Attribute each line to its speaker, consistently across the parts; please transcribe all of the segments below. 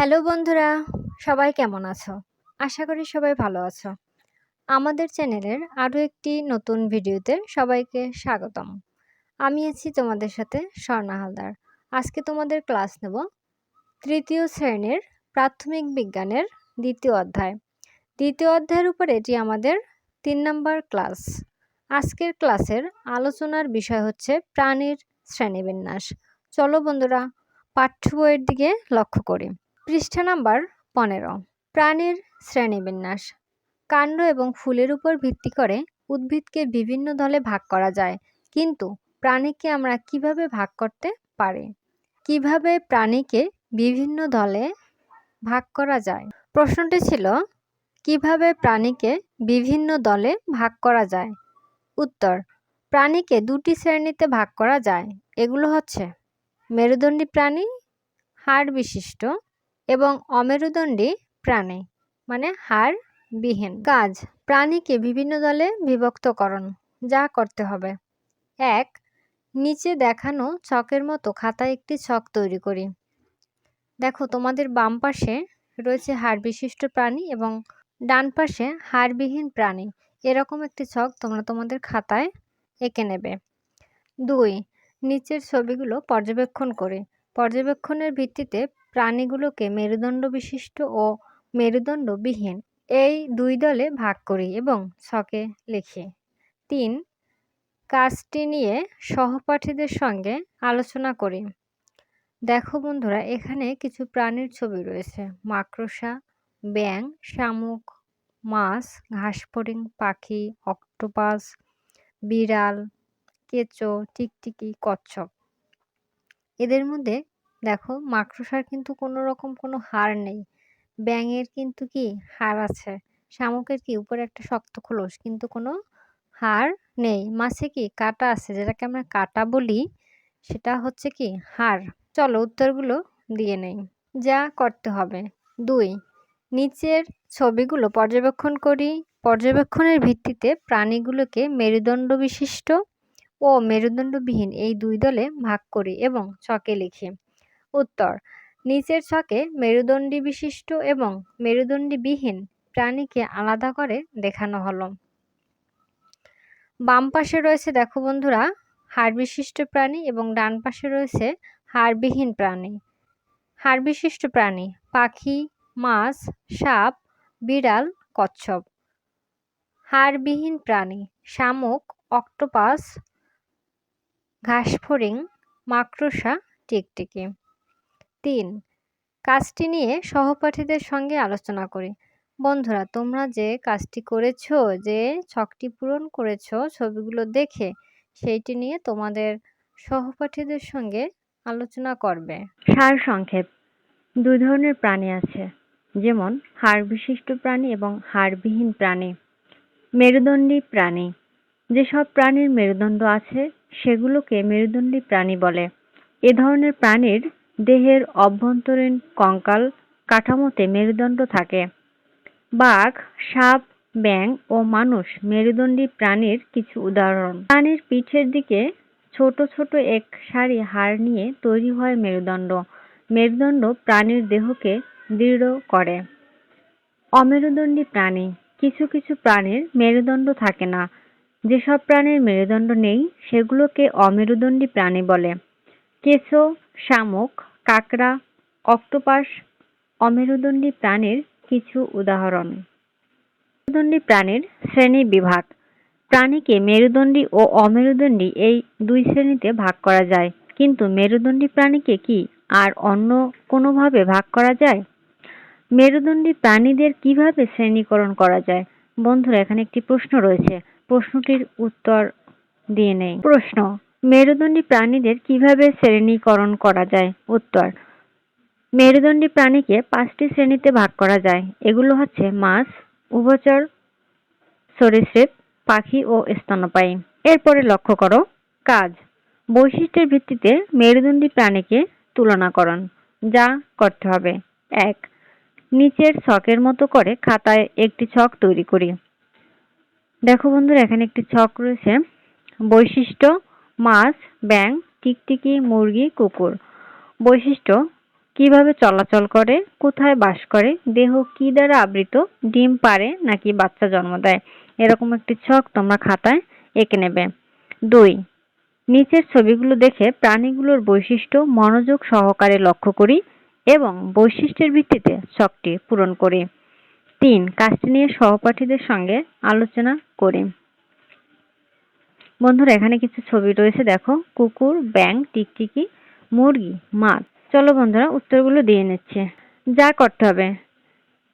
Speaker 1: Hello বন্ধুরা, সবাই কেমন আছো? আশা করি সবাই ভালো আছো। আমাদের চ্যানেলের আরও একটি নতুন ভিডিওতে সবাইকে স্বাগতম। আমি আছি তোমাদের সাথে স্বর্ণা হালদার। আজকে তোমাদের ক্লাস নেব তৃতীয় শ্রেণির প্রাথমিক বিজ্ঞানের দ্বিতীয় অধ্যায়। দ্বিতীয় অধ্যায়ের উপর এটি আমাদের তিন নম্বর ক্লাস। আজকের ক্লাসের আলোচনার বিষয় হচ্ছে প্রাণীর শ্রেণীবিন্যাস। চলো বন্ধুরা, পাঠ্য বইয়ের দিকে লক্ষ্য করি। পৃষ্ঠা নাম্বার পনেরো। প্রাণীর শ্রেণীবিন্যাস। কাণ্ড এবং ফুলের উপর ভিত্তি করে উদ্ভিদকে বিভিন্ন দলে ভাগ করা যায়। কিন্তু প্রাণীকে আমরা কীভাবে ভাগ করতে পারি? কীভাবে প্রাণীকে বিভিন্ন দলে ভাগ করা যায়? প্রশ্নটি ছিল, কীভাবে প্রাণীকে বিভিন্ন দলে ভাগ করা যায়? উত্তর, প্রাণীকে দুটি শ্রেণীতে ভাগ করা যায়। এগুলো হচ্ছে মেরুদণ্ডী প্রাণী, হাড় বিশিষ্ট এবং অমেরুদণ্ডী প্রাণী মানে হাড় বিহীন কাজ। প্রাণীকে বিভিন্ন দলে বিভক্তকরণ, যা করতে হবে। এক, নিচে দেখানো ছকের মতো খাতায় একটি ছক তৈরি করি। দেখো, তোমাদের বাম পাশে রয়েছে হাড় বিশিষ্ট প্রাণী এবং ডান পাশে হাড়বিহীন প্রাণী। এরকম একটি ছক তোমরা তোমাদের খাতায় এঁকে নেবে। দুই, নিচের ছবিগুলো পর্যবেক্ষণ করে। পর্যবেক্ষণের ভিত্তিতে প্রাণীগুলোকে মেরুদণ্ড বিশিষ্ট ও মেরুদণ্ডবিহীন। এই দুই দলে ভাগ করি এবং ছকে লিখি। তিন কাজটি নিয়ে সহপাঠীদের সঙ্গে আলোচনা করি। দেখো বন্ধুরা, এখানে কিছু প্রাণীর ছবি রয়েছে। মাকড়সা ব্যাং শামুক, মাছ, ঘাসফড়িং পাখি, অক্টোপাস, বিড়াল, কেঁচো, টিকটিকি, কচ্ছপ। এদের মধ্যে দেখো, মাকড়সার কিন্তু কোনো রকম কোনো হাড় নেই। ব্যাঙের কিন্তু কি হাড় আছে, শামুকের কি উপরে একটা শক্ত খোলস, কিন্তু কোনো হাড় নেই। মাছে কি কাটা আছে, যেটাকে আমরা কাটা বলি, সেটা হচ্ছে কি হাড়। চলো উত্তরগুলো দিয়ে নেই। যা করতে হবে। দুই, নিচের ছবিগুলো পর্যবেক্ষণ করি। পর্যবেক্ষণের ভিত্তিতে প্রাণীগুলোকে মেরুদণ্ড বিশিষ্ট ও মেরুদণ্ডবিহীন এই দুই দলে ভাগ করি এবং ছকে লিখি। উত্তর। নিচের ছকে মেরুদণ্ডী বিশিষ্ট এবং মেরুদণ্ডীবিহীন প্রাণীকে আলাদা করে দেখানো হলো। বাম পাশে রয়েছে, দেখো বন্ধুরা হাড় বিশিষ্ট প্রাণী এবং ডান পাশে রয়েছে হাড়বিহীন প্রাণী। হাড় বিশিষ্ট প্রাণী, পাখি, মাছ, সাপ, বিড়াল, কচ্ছপ। হাড়বিহীন প্রাণী, শামুক, অক্টোপাস, ঘাসফড়িং, মাকড়সা, টিকটিকি। তিন, কাজটি নিয়ে সহপাঠীদের সঙ্গে আলোচনা করি। বন্ধুরা, তোমরা যে কাজটি করেছ, যে ছকটি পূরণ করেছ, ছবিগুলো দেখে সেইটি নিয়ে তোমাদের সহপাঠীদের সঙ্গে আলোচনা করবে।
Speaker 2: সার সংক্ষেপ। দুই ধরনের প্রাণী আছে, যেমন হাড় বিশিষ্ট প্রাণী এবং হাড়বিহীন প্রাণী। মেরুদণ্ডী প্রাণী। যেসব প্রাণীর মেরুদণ্ড আছে, সেগুলোকে মেরুদণ্ডী প্রাণী বলে। এ ধরনের প্রাণীর দেহের অভ্যন্তরীণ কঙ্কাল কাঠামোতে মেরুদণ্ড থাকে। বাঘ, সাপ ব্যাং ও মানুষ মেরুদণ্ডী প্রাণীর কিছু উদাহরণ। প্রাণীর পিঠের দিকে ছোট ছোট এক সারি হাড় নিয়ে তৈরি হয় মেরুদণ্ড। মেরুদণ্ড প্রাণীর দেহকে দৃঢ় করে। অমেরুদণ্ডী প্রাণী। কিছু কিছু প্রাণীর মেরুদণ্ড থাকে না। যেসব প্রাণীর মেরুদণ্ড নেই, সেগুলোকে অমেরুদণ্ডী প্রাণী বলে। কেঁচো, শামুক কাঁকড়া, অক্টোপাস, অমেরুদণ্ডী প্রাণীর কিছু উদাহরণ। মেরুদণ্ডী প্রাণীর শ্রেণি বিভাগ প্রাণীকে মেরুদণ্ডী ও অমেরুদণ্ডী এই দুই শ্রেণীতে ভাগ করা যায়। কিন্তু মেরুদণ্ডী প্রাণীকে কি আর অন্য কোনোভাবে ভাগ করা যায়? মেরুদণ্ডী প্রাণীদের কীভাবে শ্রেণীকরণ করা যায়? বন্ধুরা, এখানে একটি প্রশ্ন রয়েছে। প্রশ্নটির উত্তর দিয়ে নেই। প্রশ্ন মেরুদণ্ডী প্রাণীদের কীভাবে শ্রেণীকরণ করা যায়? উত্তর, মেরুদণ্ডী প্রাণীকে পাঁচটি শ্রেণীতে ভাগ করা যায়। এগুলো হচ্ছে মাছ, উভচর, সরীসৃপ, পাখি ও স্তন্যপায়ী। এরপরে লক্ষ্য করো, কাজ। বৈশিষ্ট্যের ভিত্তিতে মেরুদণ্ডী প্রাণীকে তুলনাকরণ যা করতে হবে। এক, নিচের ছকের মতো করে খাতায় একটি ছক তৈরি করি। দেখো বন্ধুরা, এখানে একটি ছক রয়েছে। বৈশিষ্ট্য মাছ ব্যাং টিকটিকি, মুরগি, কুকুর। বৈশিষ্ট্য, কীভাবে চলাচল করে, কোথায় বাস করে, দেহ কি দ্বারা আবৃত, ডিম পারে নাকি বাচ্চা জন্ম দেয়, এরকম একটি ছক তোমরা খাতায় এঁকে নেবে। দুই, নিচের ছবিগুলো দেখে প্রাণীগুলোর বৈশিষ্ট্য মনোযোগ সহকারে লক্ষ্য করি এবং বৈশিষ্ট্যের ভিত্তিতে ছকটি পূরণ করি। তিন, কাজটি নিয়ে সহপাঠীদের সঙ্গে আলোচনা করি। বন্ধুরা, এখানে কিছু ছবি রয়েছে, দেখো। কুকুর ব্যাং টিকটিকি, মুরগি, মাছ। চলো বন্ধুরা, উত্তরগুলো দিয়ে নিচ্ছে। যা করতে হবে।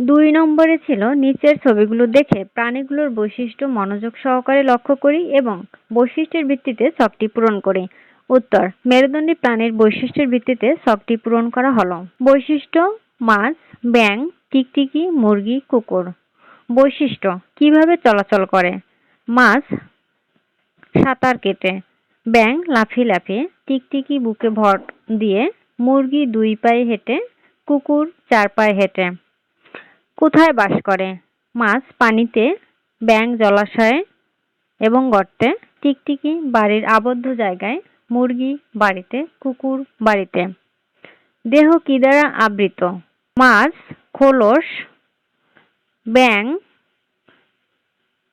Speaker 2: দুই নম্বরে ছিল নিচের ছবিগুলো দেখে প্রাণীগুলোর বৈশিষ্ট্য মনোযোগ সহকারে লক্ষ্য করি এবং বৈশিষ্ট্যের ভিত্তিতে ছকটি পূরণ করি। উত্তর, মেরুদণ্ডী প্রাণীর বৈশিষ্ট্যের ভিত্তিতে ছকটি পূরণ করা হলো। বৈশিষ্ট্য, মাছ ব্যাং টিকটিকি, মুরগি, কুকুর। বৈশিষ্ট্য, কীভাবে চলাচল করে? মাছ সাঁতার কেটে। ব্যাং লাফিয়ে লাফিয়ে টিকটিকি বুকে ভর দিয়ে মুরগি দুই পায়ে হেঁটে, কুকুর চার পায়ে হেঁটে। কোথায় বাস করে? মাছ পানিতে ব্যাং জলাশয়ে এবং গর্তে। টিকটিকি বাড়ির আবদ্ধ জায়গায়, মুরগি বাড়িতে, কুকুর বাড়িতে। দেহ কি দ্বারা আবৃত? মাছ, খোলস ব্যাং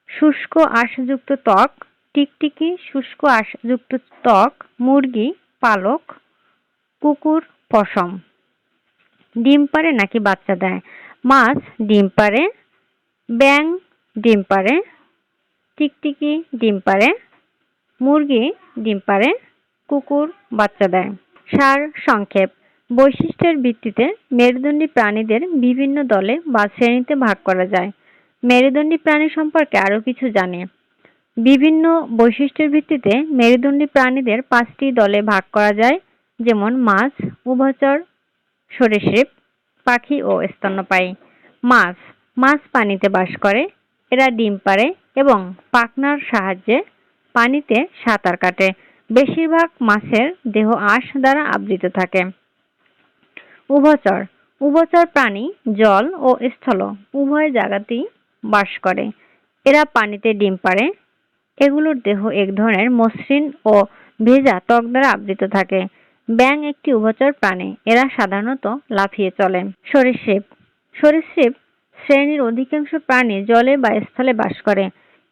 Speaker 2: শুষ্ক আঁশযুক্ত ত্বক টিকটিকি, শুষ্ক আঁশযুক্ত ত্বক, মুরগি, পালক, কুকুর, পশম। ডিম পারে নাকি বাচ্চা দেয়? মাছ ডিম পারে ব্যাং ডিম পারে টিকটিকি ডিম পারে মুরগি ডিম পারে কুকুর বাচ্চা দেয়। সার সংক্ষেপ। বৈশিষ্ট্যের ভিত্তিতে মেরুদণ্ডী প্রাণীদের বিভিন্ন দলে বা শ্রেণীতে ভাগ করা যায়। মেরুদণ্ডী প্রাণী সম্পর্কে আরও কিছু জানে। বিভিন্ন বৈশিষ্ট্যের ভিত্তিতে মেরুদণ্ডী প্রাণীদের পাঁচটি দলে ভাগ করা যায়, যেমন মাছ, উভচর, সরীসৃপ, পাখি ও স্তন্যপায়ী। মাছ মাছ পানিতে বাস করে, এরা ডিম পারে এবং পাখনার সাহায্যে পানিতে সাঁতার কাটে। বেশিরভাগ মাছের দেহ আঁশ দ্বারা আবৃত থাকে। উভচর উভচর প্রাণী জল ও স্থল উভয় জায়গাতেই বাস করে। এরা পানিতে ডিম পারে এগুলোর দেহ এক ধরনের মসৃণ ও ভেজা ত্বক দ্বারা আবৃত থাকে। ব্যাং একটি উভচর প্রাণী। এরা সাধারণত লাফিয়ে চলে। সরীসৃপ। সরীসৃপ শ্রেণির অধিকাংশ প্রাণী জলে বা স্থলে বাস করে।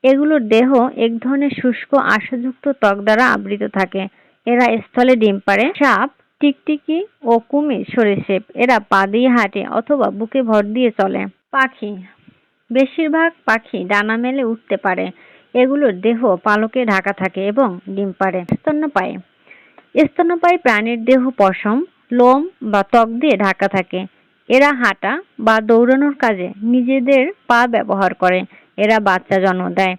Speaker 2: এগুলোর দেহ এক ধরনের শুষ্ক আশাযুক্ত ত্বক দ্বারা আবৃত থাকে। এরা স্থলে ডিম পারে সাপ, টিকটিকি ও কুমির সরীসৃপ। এরা পা দিয়ে হাঁটে অথবা বুকে ভর দিয়ে চলে। পাখি। বেশিরভাগ পাখি ডানা মেলে উঠতে পারে। এগুলোর দেহ পালকে ঢাকা থাকে এবং ডিম পারে স্তন্যপায়ী। স্তন্যপায়ী প্রাণীর দেহ পশম, লোম বা ত্বক দিয়ে ঢাকা থাকে। এরা হাঁটা বা দৌড়ানোর কাজে নিজেদের পা ব্যবহার করে। এরা বাচ্চা জন্ম দেয়।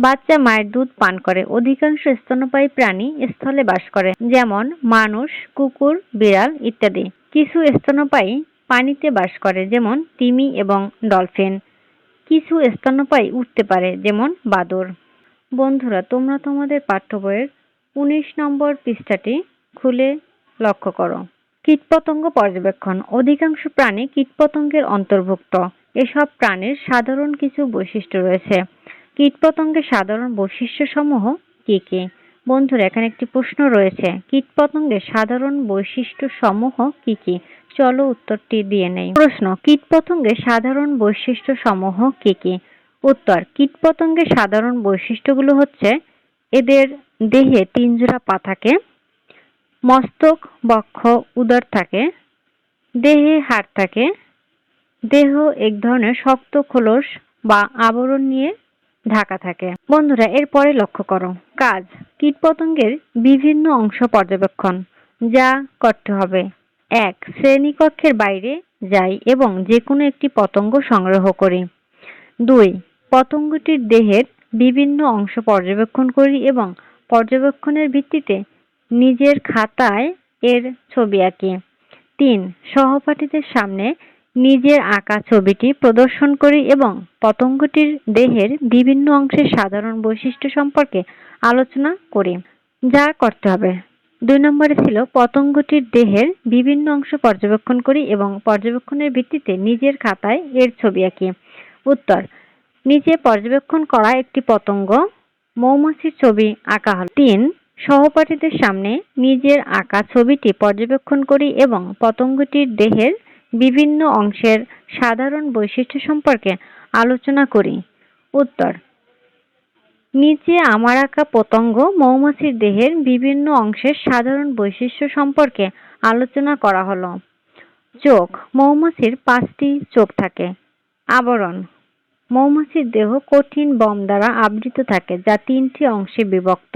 Speaker 2: বাচ্চা মায়ের দুধ পান করে। অধিকাংশ স্তন্যপায়ী প্রাণী স্থলে বাস করে, যেমন মানুষ, কুকুর, বিড়াল ইত্যাদি। কিছু স্তন্যপায়ী পানিতে বাস করে, যেমন তিমি এবং ডলফিন। কিছু স্তন্যপায়ী উঠতে পারে, যেমন বাদর। বন্ধুরা, তোমরা তোমাদের পাঠ্য বইয়ের উনিশ নম্বর পৃষ্ঠাটি খুলে লক্ষ্য করো। কীটপতঙ্গ পর্যবেক্ষণ। অধিকাংশ প্রাণী কীটপতঙ্গের অন্তর্ভুক্ত। এসব প্রাণীর সাধারণ কিছু বৈশিষ্ট্য রয়েছে। কীটপতঙ্গের সাধারণ বৈশিষ্ট্য সমূহ কি কি? বন্ধুরা, এখানে একটি প্রশ্ন রয়েছে। কীটপতঙ্গের সাধারণ বৈশিষ্ট্য সমূহ কি কি? চলো উত্তরটি দিয়ে নেই। প্রশ্ন, কীটপতঙ্গের সাধারণ বৈশিষ্ট্য সমূহ কি কি? উত্তর, কীটপতঙ্গের সাধারণ বৈশিষ্ট্যগুলো হচ্ছে এদের দেহে তিন জোড়া পা থাকে, মস্তক, বক্ষ, উদর থাকে, দেহে হাড় থাকে, দেহ এক ধরনের শক্ত খোলস বা আবরণ নিয়ে ঢাকা থাকে। বন্ধুরা, এরপরে লক্ষ্য করো। কাজ, কীটপতঙ্গের বিভিন্ন অংশ পর্যবেক্ষণ, যা করতে হবে। এক, শ্রেণীকক্ষের বাইরে যাই এবং যে কোনো একটি পতঙ্গ সংগ্রহ করি। দুই, পতঙ্গটির দেহের বিভিন্ন অংশ পর্যবেক্ষণ করি এবং পর্যবেক্ষণের ভিত্তিতে নিজের খাতায় এর ছবি আঁকি। তিন, সহপাঠীদের সামনে নিজের আঁকা ছবিটি প্রদর্শন করি এবং পতঙ্গটির দেহের বিভিন্ন অংশের সাধারণ বৈশিষ্ট্য সম্পর্কে আলোচনা করি। যা করতে হবে। দুই নম্বরে ছিল পতঙ্গটির দেহের বিভিন্ন অংশ পর্যবেক্ষণ করি এবং পর্যবেক্ষণের ভিত্তিতে নিজের খাতায় এর ছবি আঁকি। উত্তর নিচে পর্যবেক্ষণ করা একটি পতঙ্গ। মৌমাছির ছবি আঁকা হল। তিন, সহপাঠীদের সামনে নিজের আঁকা ছবিটি পর্যবেক্ষণ করি এবং পতঙ্গটির দেহের বিভিন্ন অংশের সাধারণ বৈশিষ্ট্য সম্পর্কে আলোচনা করি। উত্তর নিচে আমার আঁকা পতঙ্গ মৌমাছির দেহের বিভিন্ন অংশের সাধারণ বৈশিষ্ট্য সম্পর্কে আলোচনা করা হলো। চোখ, মৌমাছির পাঁচটি চোখ থাকে। আবরণ, মৌমাছির দেহ কঠিন বম দ্বারা আবৃত থাকে যা তিনটি অংশে বিভক্ত।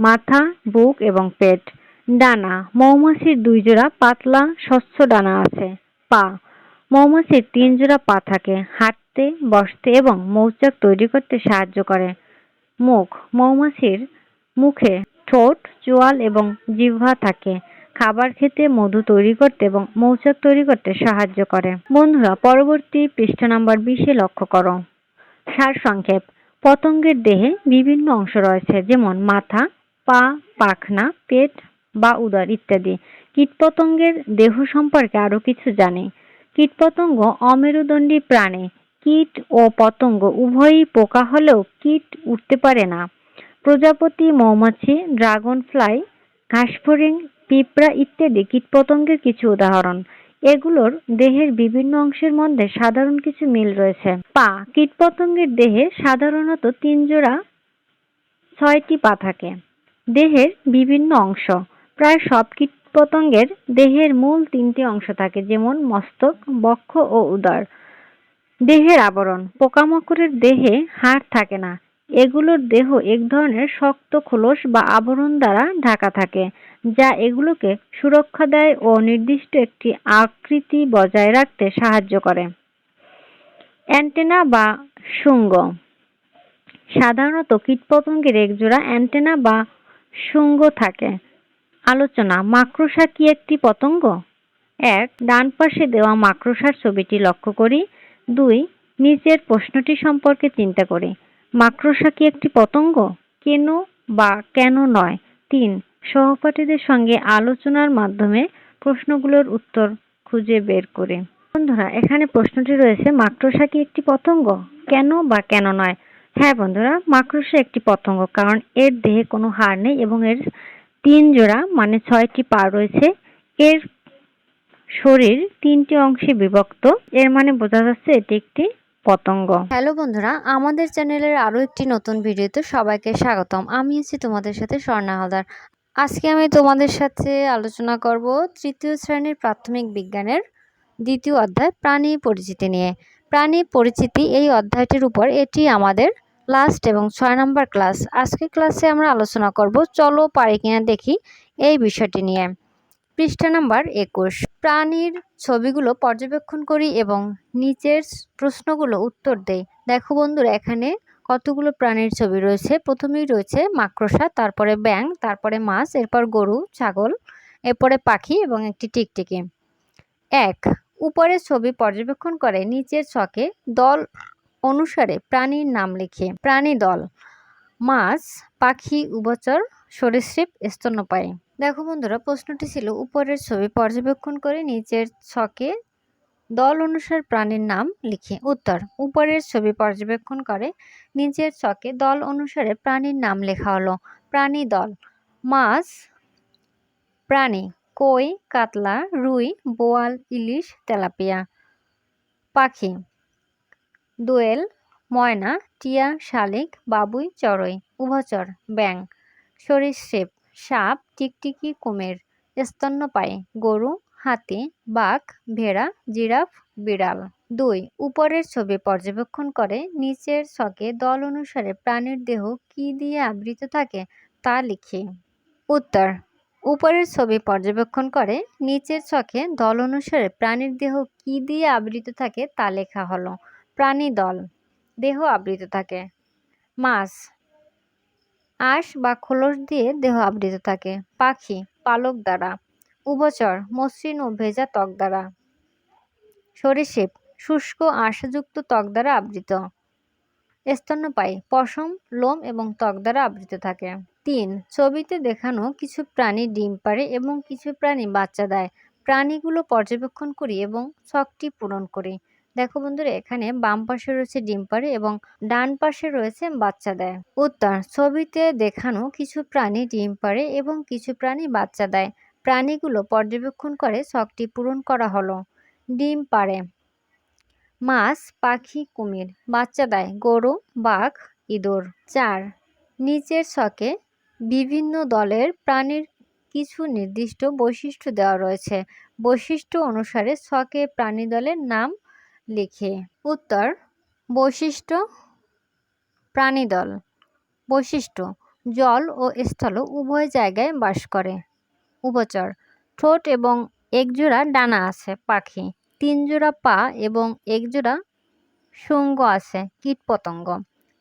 Speaker 2: মাথা, বুক এবং পেট। ডানা, মৌমাছির দুই জোড়া পাতলা স্বচ্ছ ডানা আছে। পা, মৌমাছির তিন জোড়া পা থাকে। হাঁটতে, বসতে এবং মৌচাক তৈরি করতে সাহায্য করে। মুখ। মৌমাছির মুখে ঠোঁট, চোয়াল এবং জিহ্বা থাকে। খাবার খেতে মধু তৈরি করতে এবং মৌচাক তৈরি করতে সাহায্য করে। বন্ধুরা, পরবর্তী পৃষ্ঠা নাম্বার বিশে লক্ষ্য করো। সারসংক্ষেপ। পতঙ্গের দেহে বিভিন্ন অংশ রয়েছে, যেমন মাথা, পা, পাখনা, পেট বা উদর ইত্যাদি। কীটপতঙ্গের দেহ সম্পর্কে আরও কিছু জানি। কীটপতঙ্গ অমেরুদণ্ডী প্রাণী। কীট ও পতঙ্গ উভয়ই পোকা হলেও কীট উঠতে পারে না। প্রজাপতি, মৌমাছি ড্রাগন ফ্লাই ঘাসফড়িং, পিঁপড়া ইত্যাদি কীটপতঙ্গের কিছু উদাহরণ। এগুলোর দেহের বিভিন্ন অংশের মধ্যে সাধারণ কিছু মিল রয়েছে। পা কীটপতঙ্গের দেহে সাধারণত তিন জোড়া, ছয়টি পা থাকে। দেহের বিভিন্ন অংশ, প্রায় সব কীটপতঙ্গের দেহের মূল তিনটি অংশ থাকে, যেমন মস্তক, বক্ষ ও উদর। দেহের আবরণ। পোকামাকড়ের দেহে হাড় থাকে না। এগুলোর দেহ এক ধরনের শক্ত খোলস বা আবরণ দ্বারা ঢাকা থাকে, যা এগুলোকে সুরক্ষা দেয় ও নির্দিষ্ট একটি আকৃতি বজায় রাখতে সাহায্য করে। অ্যান্টেনা বা শুঙ্গ। সাধারণত কীটপতঙ্গের একজোড়া অ্যান্টেনা বা শুঙ্গ থাকে। আলোচনা, মাকড়সা কি একটি পতঙ্গ? এক, ডান পাশে দেওয়া মাকড়সার ছবিটি লক্ষ্য করি। দুই নিচের প্রশ্নটি সম্পর্কে চিন্তা করে। মাকড়সা কি একটি পতঙ্গ? কেন বা কেন নয়? তিন, সহপাঠীদের সঙ্গে আলোচনার মাধ্যমে প্রশ্নগুলোর উত্তর খুঁজে বের করে। বন্ধুরা, এখানে প্রশ্নটি রয়েছে, মাকড়সা কি একটি পতঙ্গ? কেন বা কেন নয়? হ্যাঁ বন্ধুরা, মাকড়সা একটি পতঙ্গ, কারণ এর দেহে কোনো হাড় নেই এবং এর তিন জোড়া মানে ছয়টি পা রয়েছে, এর শরীর তিনটি অংশে বিভক্ত। এর মানে বোঝা যাচ্ছে এটি একটি পতঙ্গ।
Speaker 1: হ্যালো বন্ধুরা, আমাদের চ্যানেলের আরও একটি নতুন ভিডিওতে সবাইকে স্বাগতম। আমি আছি তোমাদের সাথে স্বর্ণা হালদার। আজকে আমি তোমাদের সাথে আলোচনা করব তৃতীয় শ্রেণির প্রাথমিক বিজ্ঞানের দ্বিতীয় অধ্যায় প্রাণী পরিচিতি নিয়ে। প্রাণী পরিচিতি এই অধ্যায়টির উপর এটি আমাদের লাস্ট এবং ছয় নম্বর ক্লাস আজকে ক্লাসে আমরা আলোচনা করব, চলো পারি কিনা দেখি এই বিষয়টি নিয়ে। পৃষ্ঠা নাম্বার একুশ। প্রাণীর ছবিগুলো পর্যবেক্ষণ করি এবং নিচের প্রশ্নগুলো উত্তর দেই। দেখো বন্ধুরা, এখানে কতগুলো প্রাণীর ছবি রয়েছে? প্রথমেই রয়েছে মাকড়সা, তারপরে ব্যাং তারপরে মাছ, এরপর গরু, ছাগল, এরপরে পাখি এবং একটি টিকটিকি। এক, উপরের ছবি পর্যবেক্ষণ করে নিচের ছকে দল অনুসারে প্রাণীর নাম লিখে। প্রাণী দল মাছ, পাখি, উভচর, সরীসৃপ, স্তন্যপায়ী। দেখো বন্ধুরা, প্রশ্নটি ছিল, উপরের ছবি পর্যবেক্ষণ করে নিচের ছকে দল অনুসার প্রাণীর নাম লিখে। উত্তর, উপরের ছবি পর্যবেক্ষণ করে নিচের ছকে দল অনুসারে প্রাণীর নাম লেখা হলো। প্রাণী দল, মাছ, প্রাণী, কই, কাতলা, রুই, বোয়াল, ইলিশ, তেলাপিয়া। পাখি, দোয়েল, ময়না, টিয়া, শালিক, বাবুই, চড়ুই, উভচর ব্যাং সরীসৃপ। সাপ টিকটিকি কুমির, স্তন্যপায়ী গরু, হাতি, বাঘ, ভেড়া, জিরাফ, বিড়াল। দুই, উপরের ছবি পর্যবেক্ষণ করে নিচের ছকে দল অনুসারে প্রাণীর দেহ কি দিয়ে আবৃত থাকে তা লিখি। উত্তর, উপরের ছবি পর্যবেক্ষণ করে নিচের ছকে দল অনুসারে প্রাণীর দেহ কি দিয়ে আবৃত থাকে তা লেখা হলো। প্রাণী দল দেহ আবৃত থাকে। মাছ আঁশ বা খোলস দিয়ে দেহ আবৃত থাকে। পাখি, পালক দ্বারা। উভচর, মসৃণ ও ভেজা ত্বক দ্বারা। সরীসৃপ, শুষ্ক আঁশযুক্ত ত্বক দ্বারা আবৃত। স্তন্যপায়ী, পশম, লোম এবং ত্বক দ্বারা আবৃত থাকে। তিন, ছবিতে দেখানো কিছু প্রাণী ডিম পাড়ে এবং কিছু প্রাণী বাচ্চা দেয়। প্রাণীগুলো পর্যবেক্ষণ করি এবং ছকটি পূরণ করি। দেখো বন্ধুরা, এখানে বাম পাশে রয়েছে ডিম পাড়ে এবং ডান পাশে রয়েছে বাচ্চা দেয়। উত্তর, ছবিতে দেখানো কিছু প্রাণী ডিম পাড়ে এবং কিছু প্রাণী বাচ্চা দেয়। প্রাণীগুলো পর্যবেক্ষণ করে শখটি পূরণ করা হলো। ডিম পাড়ে, মাছ, পাখি, কুমির, বাচ্চা দেয়, গরু, বাঘ, ইঁদুর। চার, নিচের ছকে বিভিন্ন দলের প্রাণীর কিছু নির্দিষ্ট বৈশিষ্ট্য দেওয়া রয়েছে। বৈশিষ্ট্য অনুসারে ছকে প্রাণী দলের নাম লিখে। উত্তর, বৈশিষ্ট্য, প্রাণীদল। বৈশিষ্ট্য, জল ও স্থল উভয় জায়গায় বাস করে। উপচর, ঠোঁট এবং একজোড়া ডানা আছে, পাখি। তিন জোড়া পা এবং একজোড়া শুঙ্গ আছে, কীটপতঙ্গ।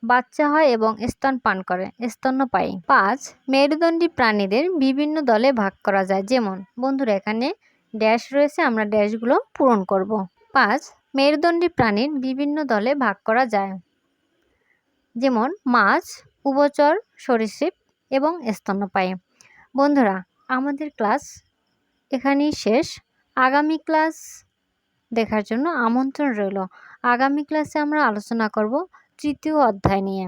Speaker 1: বাচ্চা হয় এবং স্তন পান করে, স্তন্যপায়ী। পাঁচ, মেরুদণ্ডী প্রাণীদের বিভিন্ন দলে ভাগ করা যায়। যেমন, বন্ধুরা, এখানে ড্যাশ রয়েছে, আমরা ড্যাশগুলো পূরণ করব। পাঁচ মেরুদণ্ডী প্রাণীর বিভিন্ন দলে ভাগ করা যায়। যেমন মাছ, উভচর, সরীসৃপ এবং স্তন্যপায়ী। বন্ধুরা, আমাদের ক্লাস এখানেই শেষ। আগামী ক্লাস দেখার জন্য আমন্ত্রণ রইল। আগামী ক্লাসে আমরা আলোচনা করব তৃতীয় অধ্যায় নিয়ে।